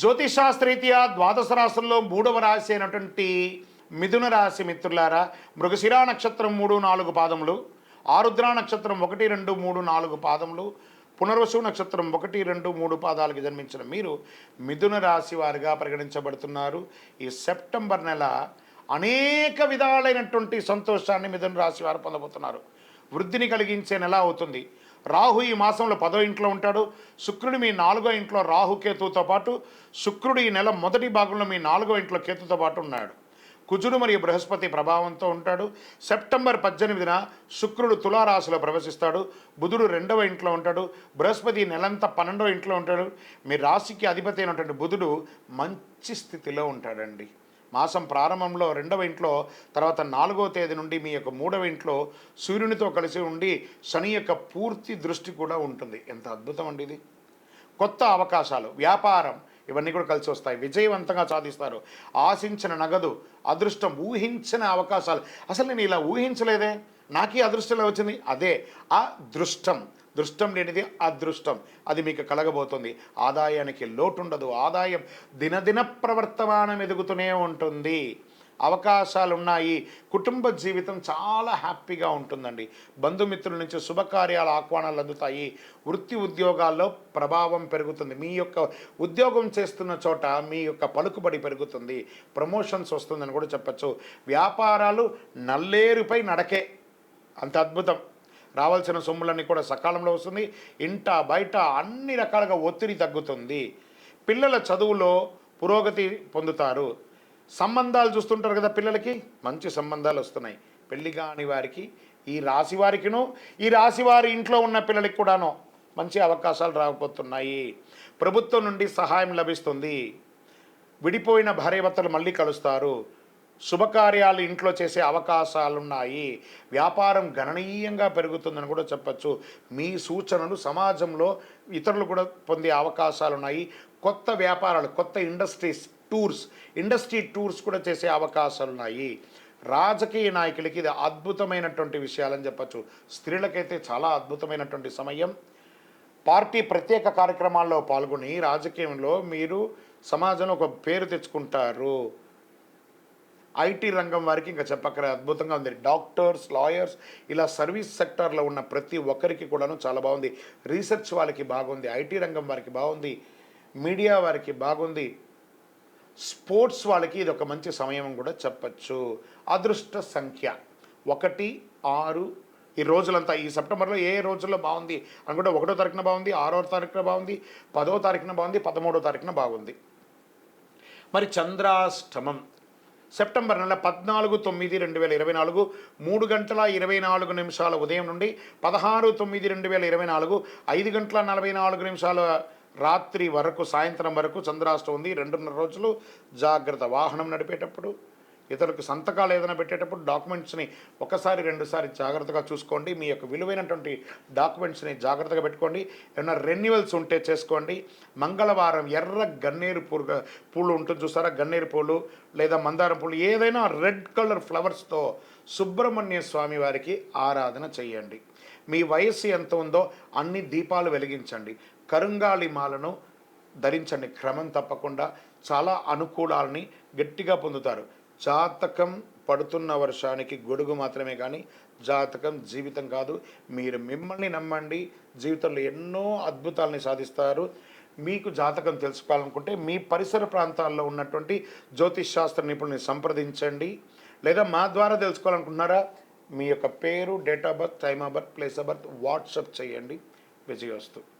జ్యోతిషాస్త్రీత్యా ద్వాదశ రాశుల్లో మూడవ రాశి అయినటువంటి మిథున రాశి మిత్రులారా మృగశిరా నక్షత్రం మూడు నాలుగు పాదములు ఆరుద్ర నక్షత్రం ఒకటి రెండు మూడు నాలుగు పాదములు పునర్వసు నక్షత్రం ఒకటి రెండు మూడు పాదాలకు జన్మించిన మీరు మిథున రాశి వారిగా పరిగణించబడుతున్నారు. ఈ సెప్టెంబర్ నెల అనేక విధాలైనటువంటి సంతోషాన్ని మిథున రాశి వారు పొందబోతున్నారు. వృద్ధిని కలిగించే నెల అవుతుంది. రాహు ఈ మాసంలో పదో ఇంట్లో ఉంటాడు శుక్రుడు మీ నాలుగో ఇంట్లో రాహు కేతువుతో పాటు శుక్రుడు ఈ నెల మొదటి భాగంలో మీ నాలుగో ఇంట్లో కేతుతో పాటు ఉన్నాడు. కుజుడు మరియు బృహస్పతి ప్రభావంతో ఉంటాడు. సెప్టెంబర్ పద్దెనిమిదిన శుక్రుడు తులారాశిలో ప్రవేశిస్తాడు. బుధుడు రెండవ ఇంట్లో ఉంటాడు. బృహస్పతి నెలంతా పన్నెండవ ఇంట్లో ఉంటాడు. మీ రాశికి అధిపతి అయినటువంటి బుధుడు మంచి స్థితిలో ఉంటాడండి. మాసం ప్రారంభంలో రెండవ ఇంట్లో తర్వాత నాలుగవ తేదీ నుండి మీ యొక్క మూడవ ఇంట్లో సూర్యునితో కలిసి ఉండి శని యొక్క పూర్తి దృష్టి కూడా ఉంటుంది. ఎంత అద్భుతం అండి ఇది. కొత్త అవకాశాలు వ్యాపారం ఇవన్నీ కూడా కలిసి వస్తాయి. విజయవంతంగా సాధిస్తారు. ఆశించిన నగదు అదృష్టం ఊహించిన అవకాశాలు. అసలు నేను ఇలా ఊహించలేదే. నాకీ అదృష్టం వచ్చింది. అదే అదృష్టం. దృష్టం లేనిది అదృష్టం. అది మీకు కలగబోతుంది. ఆదాయానికి లోటు ఉండదు ఆదాయం దినదిన ప్రవర్తమానం ఎదుగుతూనే ఉంటుంది. అవకాశాలు ఉన్నాయి కుటుంబ జీవితం చాలా హ్యాపీగా ఉంటుందండి. బంధుమిత్రుల నుంచి శుభకార్యాల ఆహ్వానాలు అందుతాయి. వృత్తి ఉద్యోగాల్లో ప్రభావం పెరుగుతుంది. మీ యొక్క ఉద్యోగం చేస్తున్న చోట మీ యొక్క పలుకుబడి పెరుగుతుంది. ప్రమోషన్స్ వస్తుందని కూడా చెప్పచ్చు. వ్యాపారాలు నల్లేరుపై నడకే. అంత అద్భుతం. రావాల్సిన సొమ్ములన్నీ కూడా సకాలంలో వస్తుంది. ఇంట బయట అన్ని రకాలుగా ఒత్తిడి తగ్గుతుంది. పిల్లల చదువులో పురోగతి పొందుతారు. సంబంధాలు చూస్తుంటారు కదా పిల్లలకి? మంచి సంబంధాలు వస్తున్నాయి. పెళ్ళి కాని వారికి ఈ రాశి వారికిను ఈ రాశి వారి ఇంట్లో ఉన్న పిల్లలకి కూడాను మంచి అవకాశాలు రాకపోతున్నాయి ప్రభుత్వం నుండి సహాయం లభిస్తుంది. విడిపోయిన భార్యభర్తలు మళ్ళీ కలుస్తారు. శుభకార్యాలు ఇంట్లో చేసే అవకాశాలున్నాయి. వ్యాపారం గణనీయంగా పెరుగుతుందని కూడా చెప్పచ్చు. మీ సూచనలు సమాజంలో ఇతరులు కూడా పొందే అవకాశాలున్నాయి. కొత్త వ్యాపారాలు కొత్త ఇండస్ట్రీస్ టూర్స్ ఇండస్ట్రీ టూర్స్ కూడా చేసే అవకాశాలున్నాయి. రాజకీయ నాయకులకి ఇది అద్భుతమైనటువంటి విషయాలని చెప్పచ్చు. స్త్రీలకైతే చాలా అద్భుతమైనటువంటి సమయం. పార్టీ ప్రత్యేక కార్యక్రమాల్లో పాల్గొని రాజకీయంలో మీరు సమాజంలో ఒక పేరు తెచ్చుకుంటారు. ఐటీ రంగం వారికి ఇంకా చెప్పక్కర అద్భుతంగా ఉంది. డాక్టర్స్ లాయర్స్ ఇలా సర్వీస్ సెక్టార్లో ఉన్న ప్రతి ఒక్కరికి కూడాను చాలా బాగుంది. రీసెర్చ్ వాళ్ళకి బాగుంది ఐటీ రంగం వారికి బాగుంది మీడియా వారికి బాగుంది. స్పోర్ట్స్ వాళ్ళకి ఇది ఒక మంచి సమయం కూడా చెప్పచ్చు. అదృష్ట సంఖ్య ఒకటి ఆరు. ఈ రోజులంతా ఈ సెప్టెంబర్లో ఏ రోజుల్లో బాగుంది అనుకుంటే ఒకటో తారీఖున బాగుంది ఆరో తారీఖున బాగుంది పదో తారీఖున బాగుంది పదమూడో తారీఖున బాగుంది. మరి చంద్రాష్టమం. సెప్టెంబర్ నెల పద్నాలుగు తొమ్మిది రెండు వేల ఇరవై నాలుగు మూడు గంటల ఇరవై నాలుగు నిమిషాల ఉదయం నుండి పదహారు తొమ్మిది రెండు వేల ఇరవై నాలుగు ఐదు గంటల నలభై నాలుగు నిమిషాల రాత్రి వరకు సాయంత్రం వరకు చంద్రాష్టం ఉంది. రెండున్నర రోజులు జాగ్రత్త. వాహనం నడిపేటప్పుడు ఇతరులకు సంతకాలు ఏదైనా పెట్టేటప్పుడు డాక్యుమెంట్స్ని ఒకసారి రెండుసారి జాగ్రత్తగా చూసుకోండి. మీ యొక్క విలువైనటువంటి డాక్యుమెంట్స్ని జాగ్రత్తగా పెట్టుకోండి. ఏమైనా రెన్యువల్స్ ఉంటే చేసుకోండి. మంగళవారం ఎర్ర గన్నేరు పూలు పూలు ఉంటుంది చూసారా? గన్నేరు పూలు లేదా మందారం పూలు ఏదైనా రెడ్ కలర్ ఫ్లవర్స్తో సుబ్రహ్మణ్య స్వామి వారికి ఆరాధన చేయండి. మీ వయస్సు ఎంత ఉందో అన్ని దీపాలు వెలిగించండి. కరుంగాళి మాలను ధరించండి. క్రమం తప్పకుండా చాలా అనుకూలాలని గట్టిగా పొందుతారు. జాతకం పడుతున్న వర్షానికి గొడుగు మాత్రమే కానీ జాతకం జీవితం కాదు. మీరు మిమ్మల్ని నమ్మండి. జీవితంలో ఎన్నో అద్భుతాలని సాధిస్తారు. మీకు జాతకం తెలుసుకోవాలనుకుంటే మీ పరిసర ప్రాంతాల్లో ఉన్నటువంటి జ్యోతిష్ శాస్త్ర నిపుణుల్ని సంప్రదించండి. లేదా మా ద్వారా తెలుసుకోవాలనుకుంటున్నారా? మీ యొక్క పేరు date of birth time of birth place of birth WhatsApp చేయండి. విజయోస్తు